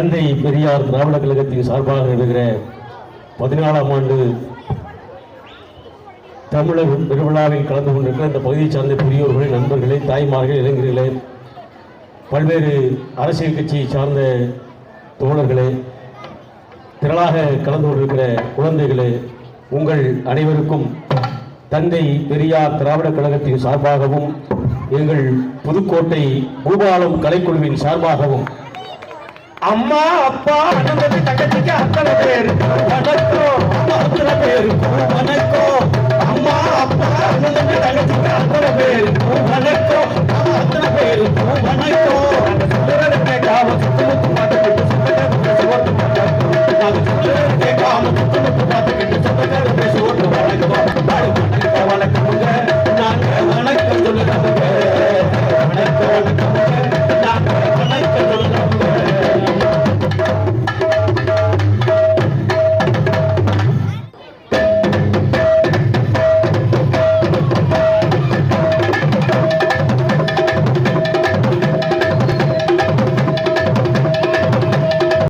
தந்தை பெரியார் திராவிட கழகத்தின் சார்பாக நடைபெறுகிற பதினாலாம் ஆண்டு தமிழர் பெருவிழாவில் கலந்து கொண்டிருக்கிற இந்த பகுதியை சார்ந்த பெரியோர்களே நண்பர்களே தாய்மார்கள் இளைஞர்களே பல்வேறு அரசியல் கட்சியை சார்ந்த தோழர்களே திரளாக கலந்து கொண்டிருக்கிற குழந்தைகளே உங்கள் அனைவருக்கும் தந்தை பெரியார் திராவிட கழகத்தின் சார்பாகவும் எங்கள் புதுக்கோட்டை பூபாலம் கலைக்குழுவின் சார்பாகவும் அம்மா அப்பா அண்ணன் தங்கச்சிக்கு அத்தனை பேர். வணக்கம். அத்தனை பேர். வணக்கம். அம்மா அப்பா அண்ணன் தங்கச்சிக்கு அத்தனை பேர். வணக்கம்.